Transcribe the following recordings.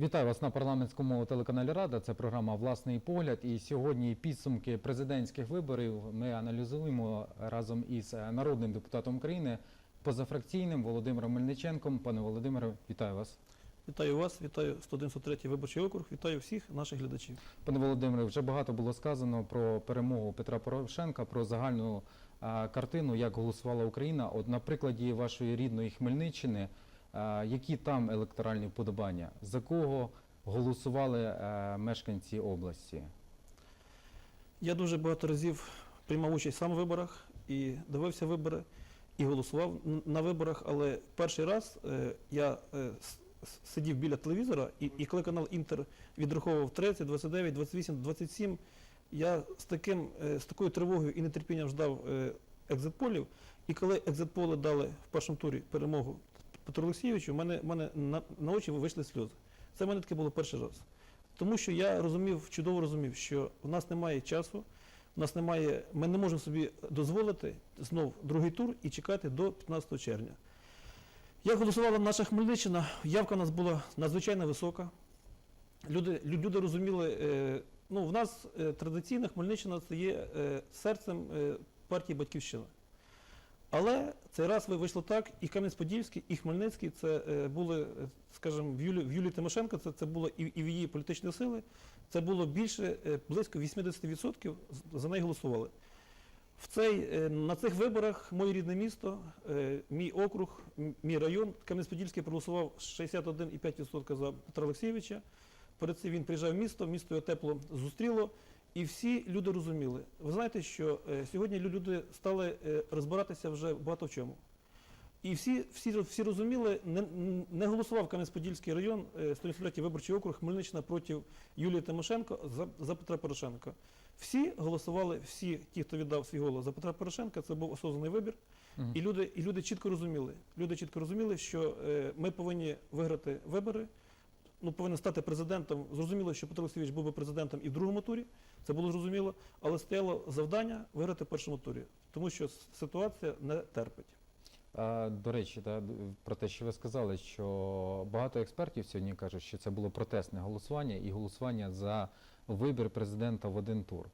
Вітаю вас на парламентському телеканалі Рада. Це програма Власний погляд. І сьогодні підсумки президентських виборів ми аналізуємо разом із народним депутатом України, позафракційним Володимиром Мельниченком. Пане Володимире, вітаю вас. Вітаю вас, вітаю 193 виборчий округ, вітаю всіх наших глядачів. Пане Володимире, вже багато було сказано про перемогу Петра Порошенка, про загальну картину, як голосувала Україна. От на прикладі вашої рідної Хмельниччини, які там електоральні вподобання? За кого голосували е, мешканці області? Я дуже багато разів приймав участь сам в виборах і дивився вибори, і голосував на виборах, але перший раз е, я е, сидів біля телевізора, і, і коли канал Інтер відраховував 30, 29, 28, 27, я з, таким, е, з такою тривогою і нетерпінням ждав е, екзитполів. І коли екзитполи дали в першому турі перемогу Петру Олексійовичу, в мене, в мене на, на очі вийшли сльози. Це в мене таке було перший раз. Тому що я розумів, чудово розумів, що в нас немає часу, в нас немає, ми не можемо собі дозволити знов другий тур і чекати до 15 червня. Як голосувала наша Хмельниччина, явка у нас була надзвичайно висока. Люди, люди розуміли, е, ну, в нас е, традиційно Хмельниччина це є серцем е, партії Батьківщина. Але цей раз ви- вийшло так, і Кам'янець-Подільський, і Хмельницький це е, були, е, скажімо, в Юлі, в Юлії Тимошенко, це, це було і, і в її політичні сили, це було більше, е, близько 80% за неї голосували. В цей, на цих виборах моє рідне місто, мій округ, мій район, Кам'янець-Подільський проголосував 61,5% за Петра Олексійовича. Перед цим він приїжджав в місто, місто його тепло зустріло, і всі люди розуміли. Ви знаєте, що е, сьогодні люди стали е, розбиратися вже багато в чому. І всі, всі, всі розуміли, не, не голосував Кам'янець-Подільський район, е, 193 виборчий округ Хмельниччина проти Юлії Тимошенко за, за Петра Порошенка. Всі голосували, всі ті, хто віддав свій голос за Петра Порошенка, це був осознаний вибір. Мгм. І люди, і люди чітко розуміли. Люди чітко розуміли, що е, ми повинні виграти вибори. Ну, повинен стати президентом. Зрозуміло, що Петро Олексійович був би президентом і в другому турі, це було зрозуміло, але стояло завдання виграти в першому турі, тому що ситуація не терпить. А, До речі, та, про те, що ви сказали, що багато експертів сьогодні кажуть, що це було протестне голосування і голосування за вибір президента в один тур.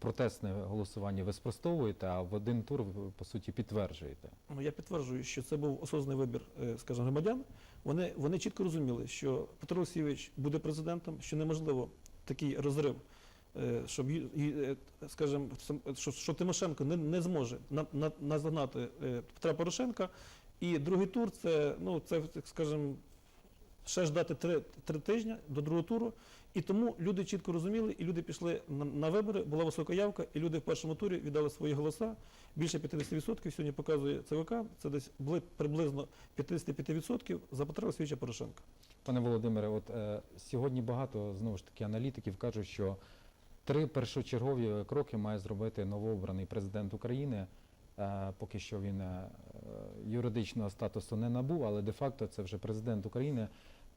Протестне голосування ви спростовуєте, а в один тур ви по суті підтверджуєте. Ну, я підтверджую, що це був осознаний вибір, е, скажімо, громадян. Вони, вони чітко розуміли, що Петро Олексійович буде президентом, що неможливо такий розрив, е, щоб, е, скажімо, що, Тимошенко не, не зможе на, на, наздогнати Петра Порошенка. І другий тур це, ну, це, скажімо, ще ждати три, три тижні до другого туру. І тому люди чітко розуміли, і люди пішли на, вибори, була висока явка, і люди в першому турі віддали свої голоса. Більше 50% сьогодні показує ЦВК, це десь бли- приблизно 55% за Петра Олексійовича Порошенка. Пане Володимире, от е, сьогодні багато знову ж таки аналітиків кажуть, що три першочергові кроки має зробити новообраний президент України. Е, поки що він е, юридичного статусу не набув, але де-факто це вже президент України.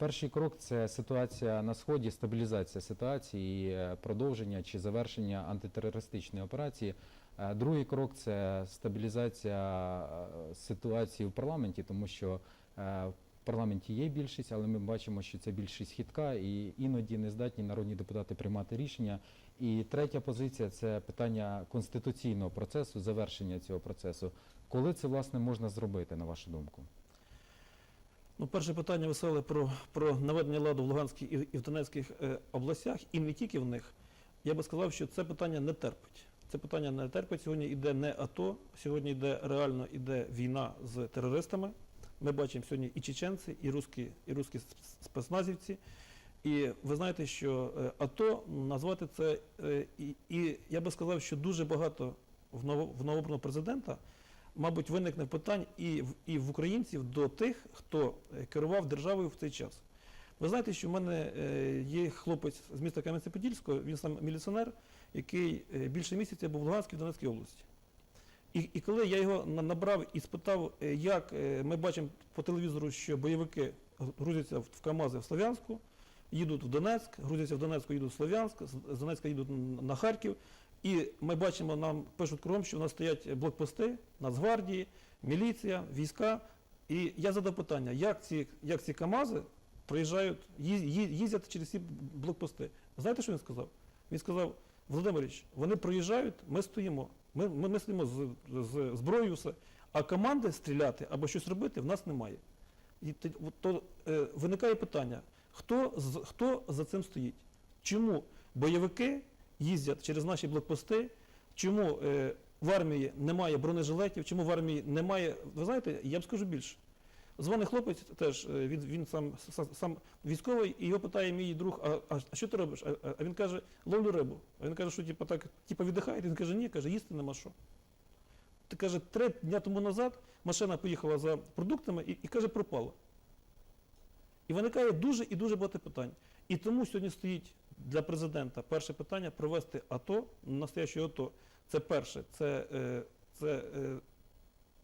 Перший крок це ситуація на сході, стабілізація ситуації, і, е, продовження чи завершення антитерористичної операції. Е, Другий крок це стабілізація е, ситуації в парламенті, тому що в парламенті є більшість, але ми бачимо, що це більшість хитка, і іноді не здатні народні депутати приймати рішення. І третя позиція це питання конституційного процесу, завершення цього процесу. Коли це власне можна зробити, на вашу думку? Ну, перше питання веселе про, про наведення ладу в Луганській і, і в Донецьких е, областях, і не тільки в них. Я би сказав, що це питання не терпить. Це питання не терпить. Сьогодні йде не АТО, сьогодні йде реально йде війна з терористами. Ми бачимо сьогодні і чеченці, і русські, і русські спецназівці. І ви знаєте, що е, АТО назвати це, е, і, і я би сказав, що дуже багато в новообраного президента, мабуть, виникне питань і в, і в українців до тих, хто е, керував державою в цей час. Ви знаєте, що в мене е, є хлопець з міста Кам'янця-Подільського, він сам міліціонер, який е, більше місяця був в Луганській в Донецькій області. І, і коли я його набрав і спитав, як ми бачимо по телевізору, що бойовики грузяться в КАМАЗи в Слов'янську, їдуть в Донецьк, грузяться в Донецьку, їдуть в Слов'янськ, з Донецька їдуть на Харків. І ми бачимо, нам пишуть кругом, що в нас стоять блокпости, Нацгвардії, міліція, війська. І я задав питання, як ці, як ці КАМАЗи проїжджають, їз- їз- їздять через ці блокпости. Знаєте, що він сказав? Він сказав, Володимирович, вони проїжджають, ми стоїмо. Ми, ми, ми стоїмо з, з зброєю, все. а команди стріляти або щось робити в нас немає. І то, е, виникає питання, хто, хто за цим стоїть? Чому бойовики їздять через наші блокпости? Чому е, в армії немає бронежилетів? Чому в армії немає. Ви знаєте, я б скажу більше. Дзвоний хлопець теж, е, він, він сам, сам, військовий, і його питає мій друг, а, а, що ти робиш? А, а він каже, ловлю рибу. А він каже, що типу, так, типу, віддихаєте? Він каже, ні, каже, їсти нема що. Ти каже, три дня тому назад машина поїхала за продуктами і, і каже, пропала. І виникає дуже і дуже багато питань. І тому сьогодні стоїть для президента перше питання провести АТО, настояще АТО. Це перше, це, е, це е,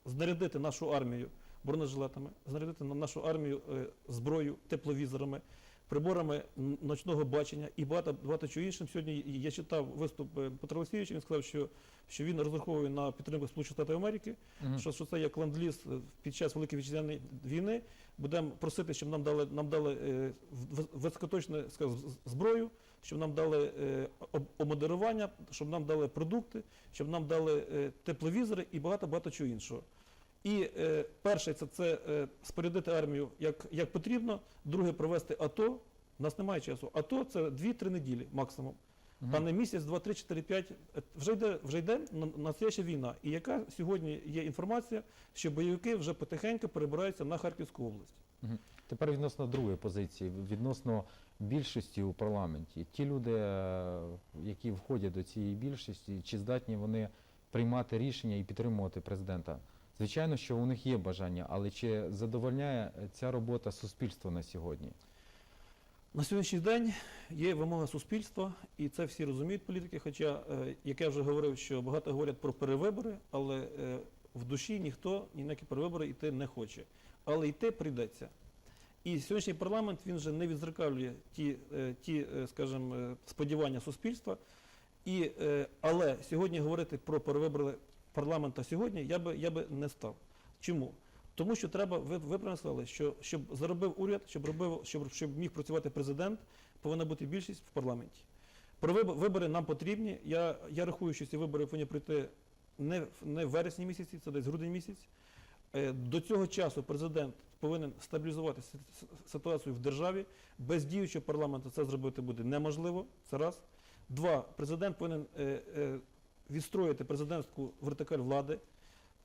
знарядити нашу армію бронежилетами, знарядити на нашу армію е, зброю, тепловізорами, приборами ночного бачення і багато, багато чого іншим. Сьогодні я читав виступ е, Петра Олексійовича, він сказав, що, що він розраховує на підтримку Сполучених Штатів Америки, Мгм. що, що це як ленд-ліз е, під час Великої вітчизняної війни. Будемо просити, щоб нам дали, нам дали е, високоточну скажімо, зброю, щоб нам дали е, об- обмодерування, щоб нам дали продукти, щоб нам дали е, тепловізори і багато-багато чого іншого. І е, перше, це, це е, спорядити армію як, як потрібно. Друге, провести АТО. У нас немає часу. АТО це 2-3 неділі максимум. Мгм. А не місяць, два, три, чотири, п'ять. Е, Вже йде, вже йде на- настояща війна. І яка сьогодні є інформація, що бойовики вже потихеньку перебираються на Харківську область. Тепер відносно другої позиції, відносно більшості у парламенті. Ті люди, е, які входять до цієї більшості, чи здатні вони приймати рішення і підтримувати президента? Звичайно, що у них є бажання, але чи задовольняє ця робота суспільство на сьогодні? На сьогоднішній день є вимога суспільства, і це всі розуміють політики. Хоча, е, як я вже говорив, що багато говорять про перевибори, але е, в душі ніхто ні на які перевибори йти не хоче. Але йти прийдеться. І сьогоднішній парламент він вже не відзеркалює ті, е, ті скажімо, сподівання суспільства. І, але сьогодні говорити про перевибори парламента сьогодні я би, я би не став. Чому? Тому що треба, ви, ви сказали, що щоб заробив уряд, щоб робив, щоб, щоб міг працювати президент, повинна бути більшість в парламенті. Про виб- вибори нам потрібні. Я, я рахую, що ці вибори повинні пройти не, не в вересні місяці, це десь грудень місяць. Е, До цього часу президент повинен стабілізувати си- си- ситуацію в державі. Без діючого парламенту це зробити буде неможливо. Це раз. Два, президент повинен е, е, відстроїти президентську вертикаль влади.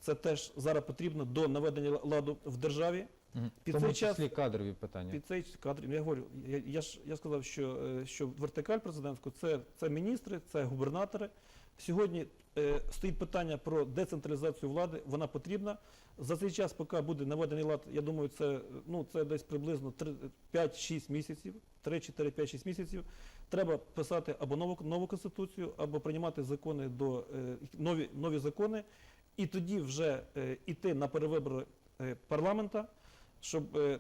Це теж зараз потрібно до наведення ладу в державі. Угу. Під тому цей час- числі кадрові питання. Під цей кадр, я говорю, я, я ж я сказав, що, е, що вертикаль президентську це, це міністри, це губернатори. Сьогодні е, стоїть питання про децентралізацію влади, вона потрібна. За цей час, поки буде наведений лад, я думаю, це, ну, це десь приблизно 5-6 місяців, 3-4-5-6 місяців. Треба писати або нову, нову конституцію, або приймати закони до е, нові, нові закони, і тоді вже е, іти на перевибори е, парламента, щоб е,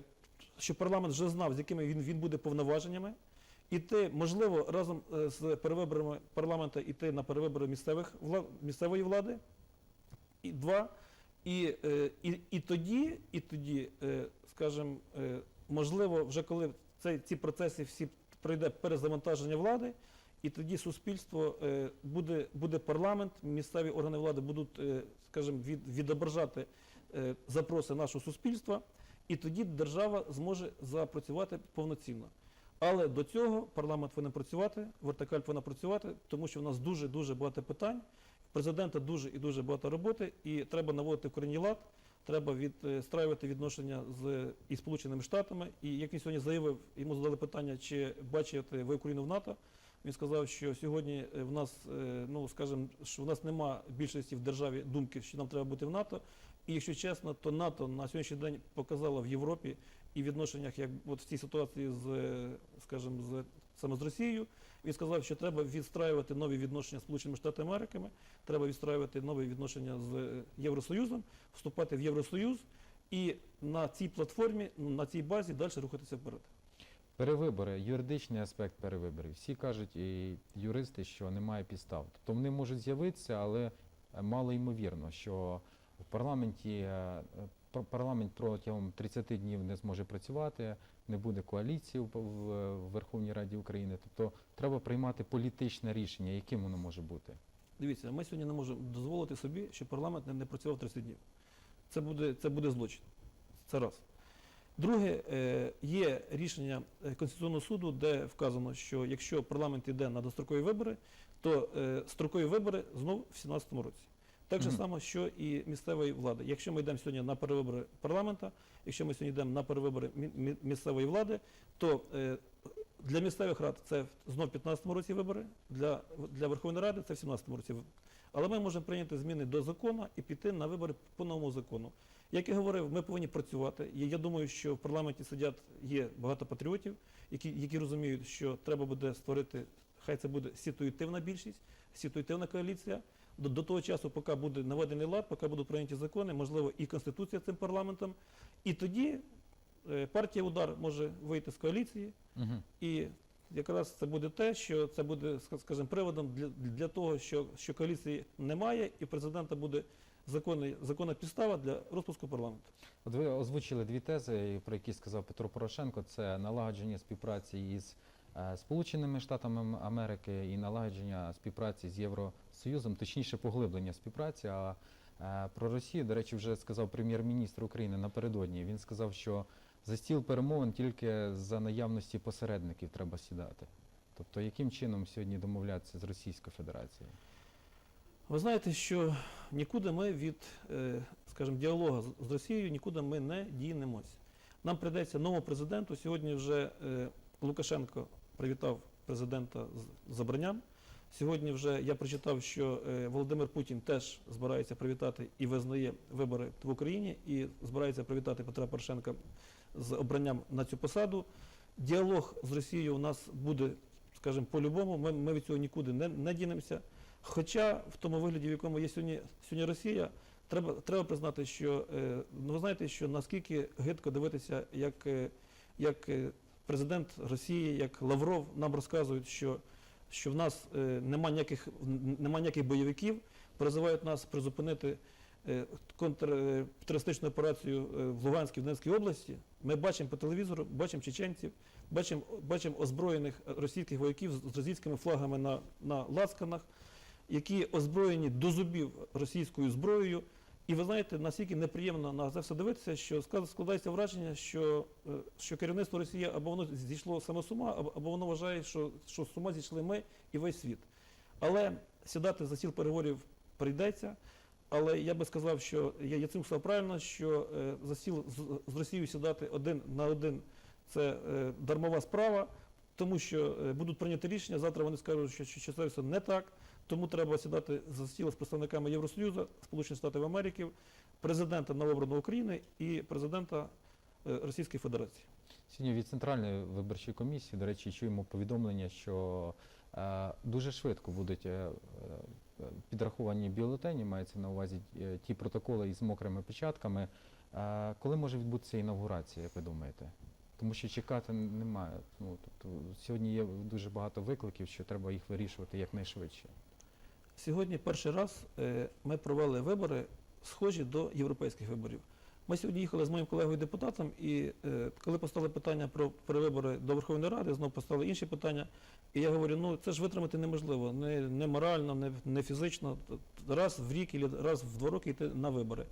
щоб парламент вже знав, з якими він, він буде повноваженнями, іти, можливо, разом е, з перевиборами парламента іти на перевибори місцевих вла- місцевої влади. І два. І, е, і, і тоді, і тоді, е, скажімо, можливо, вже коли цей, ці процеси всі пройде перезавантаження влади, і тоді суспільство буде, буде парламент, місцеві органи влади будуть, скажімо, від, відображати запроси нашого суспільства, і тоді держава зможе запрацювати повноцінно. Але до цього парламент повинен працювати, вертикаль повинна працювати, тому що в нас дуже дуже багато питань. Президента дуже і дуже багато роботи, і треба наводити корінні лад. Треба відстраювати відношення з і Сполученими Штатами. І як він сьогодні заявив, йому задали питання, чи бачите ви Україну в НАТО. Він сказав, що сьогодні е, в нас, е, ну скажімо, що в нас нема більшості в державі думки, що нам треба бути в НАТО. І якщо чесно, то НАТО на сьогоднішній день показало в Європі і відношеннях, як от в цій ситуації з, е, скажімо, з саме з Росією. Він сказав, що треба відстраювати нові відношення з Сполученими Штатами Америки, треба відстраювати нові відношення з е, Євросоюзом, вступати в Євросоюз і на цій платформі, на цій базі далі рухатися вперед. Перевибори, юридичний аспект перевиборів. Всі кажуть, і юристи, що немає підстав. Тобто вони можуть з'явитися, але мало ймовірно, що в парламенті е, парламент протягом 30 днів не зможе працювати, не буде коаліції в, Верховній Раді України. Тобто треба приймати політичне рішення, яким воно може бути. Дивіться, ми сьогодні не можемо дозволити собі, щоб парламент не, працював 30 днів. Це буде, це буде злочин. Це раз. Друге, е, є рішення Конституційного суду, де вказано, що якщо парламент йде на дострокові вибори, то е, строкові вибори знов в 2017 році. Так же само, що і місцевої влади. Якщо ми йдемо сьогодні на перевибори парламента, якщо ми сьогодні йдемо на перевибори мі- мі- місцевої влади, то е, для місцевих рад це знов в 15 році вибори, для, для Верховної Ради це в 17 році. Але ми можемо прийняти зміни до закону і піти на вибори по новому закону. Як я говорив, ми повинні працювати. І я думаю, що в парламенті сидять є багато патріотів, які, які розуміють, що треба буде створити, хай це буде ситуативна більшість, ситуативна коаліція. До, до того часу, поки буде наведений лад, поки будуть прийняті закони, можливо, і Конституція цим парламентом. І тоді е, партія удар може вийти з коаліції, Угу. і якраз це буде те, що це буде, ска- скажімо, приводом для, для того, що, що коаліції немає, і в президента буде законний, законна підстава для розпуску парламенту. От ви озвучили дві тези, про які сказав Петро Порошенко: це налагодження співпраці із е, Сполученими Штатами Ам- Америки і налагодження співпраці з Євросоюзом, точніше поглиблення співпраці. А е, про Росію, до речі, вже сказав прем'єр-міністр України напередодні. Він сказав, що за стіл перемовин тільки за наявності посередників треба сідати. Тобто, яким чином сьогодні домовлятися з Російською Федерацією? Ви знаєте, що нікуди ми від, е, скажімо, діалогу з- з Росією нікуди ми не дінемось. Нам прийдеться новому президенту. Сьогодні вже е, Лукашенко привітав президента з забранням. Сьогодні вже я прочитав, що е, Володимир Путін теж збирається привітати і визнає вибори в Україні, і збирається привітати Петра Порошенка з обранням на цю посаду. Діалог з Росією у нас буде, скажімо, по-любому. Ми, ми від цього нікуди не, не дінемося. Хоча в тому вигляді, в якому є сьогодні, сьогодні Росія, треба, треба признати, що е, ну, ви знаєте, що наскільки гидко дивитися, як, е, як президент Росії, як Лавров нам розказують, що, що в нас е, нема, ніяких, нема ніяких бойовиків, призивають нас призупинити е, контртерористичну операцію е, в Луганській, в Донецькій області. Ми бачимо по телевізору, бачимо чеченців, бачимо, бачимо озброєних російських вояків з російськими флагами на, на лацканах які озброєні до зубів російською зброєю. І ви знаєте, наскільки неприємно на це все дивитися, що складається враження, що, е, що керівництво Росії або воно зійшло саме з ума, або, воно вважає, що, що з ума зійшли ми і весь світ. Але сідати за стіл переговорів прийдеться. Але я би сказав, що я, я цим сказав правильно, що е, за стіл з, з Росією сідати один на один це е, дармова справа, тому що е, будуть прийняті рішення. Завтра вони скажуть, що, що, що це все не так. Тому треба сідати за стіл з представниками Євросоюзу, Сполучених Штатів Америки, президента новообраного України і президента е, Російської Федерації. Сьогодні від Центральної виборчої комісії, до речі, чуємо повідомлення, що е, дуже швидко будуть е, е, підраховані бюлетені, мається на увазі е, ті протоколи із мокрими печатками. Е, коли може відбутися інавгурація, як ви думаєте? Тому що чекати немає. Ну, тобто, сьогодні є дуже багато викликів, що треба їх вирішувати якнайшвидше. Сьогодні перший раз е, ми провели вибори, схожі до європейських виборів. Ми сьогодні їхали з моїм колегою депутатом, і е, коли постали питання про перевибори до Верховної Ради, знову постали інші питання. І я говорю, ну це ж витримати неможливо, не, не морально, не, не фізично. Раз в рік або раз в два роки йти на вибори.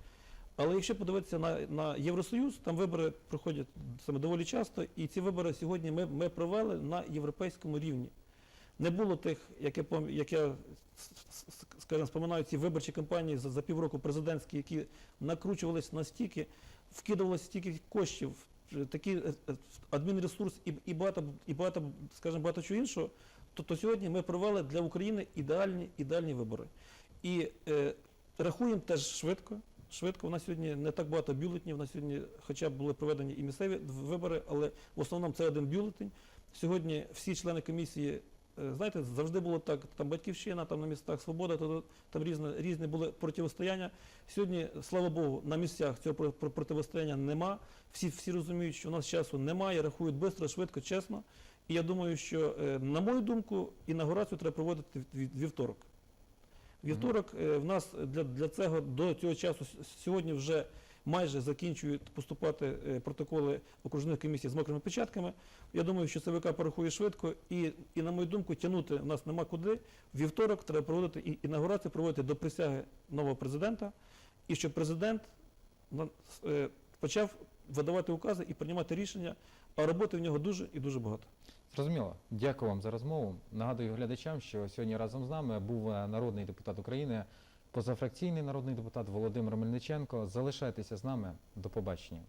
Але якщо подивитися на, на Євросоюз, там вибори проходять саме доволі часто, і ці вибори сьогодні ми, ми провели на європейському рівні. Не було тих, як я, як я скажімо, споминаю ці виборчі кампанії за, за півроку президентські, які накручувались настільки, вкидувалося стільки коштів, е, такий е, е, адмінресурс і, і багато, і багато, скажімо, багато чого іншого, то, то сьогодні ми провели для України ідеальні, ідеальні вибори. І е, рахуємо теж швидко. Швидко, у нас сьогодні не так багато бюлетнів, у нас сьогодні хоча б були проведені і місцеві вибори, але в основному це один бюлетень. Сьогодні всі члени комісії, знаєте, завжди було так, там батьківщина, там на містах свобода, то, там різні, різні були протистояння. Сьогодні, слава Богу, на місцях цього про- про- протистояння нема. Всі, всі розуміють, що у нас часу немає, рахують швидко, швидко, чесно. І я думаю, що, е, на мою думку, інаугурацію треба проводити вівторок. Вівторок е, в нас для, для цього до цього часу сьогодні вже майже закінчують поступати е, протоколи окружних комісій з мокрими печатками. Я думаю, що ЦВК порахує швидко, і, і на мою думку, тягнути нас нема куди. Вівторок треба проводити і інаугурацію проводити до присяги нового президента, і щоб президент е, почав видавати укази і приймати рішення, а роботи в нього дуже і дуже багато. Зрозуміло. Дякую вам за розмову. Нагадую глядачам, що сьогодні разом з нами був е, народний депутат України, позафракційний народний депутат Володимир Мельниченко. Залишайтеся з нами. До побачення.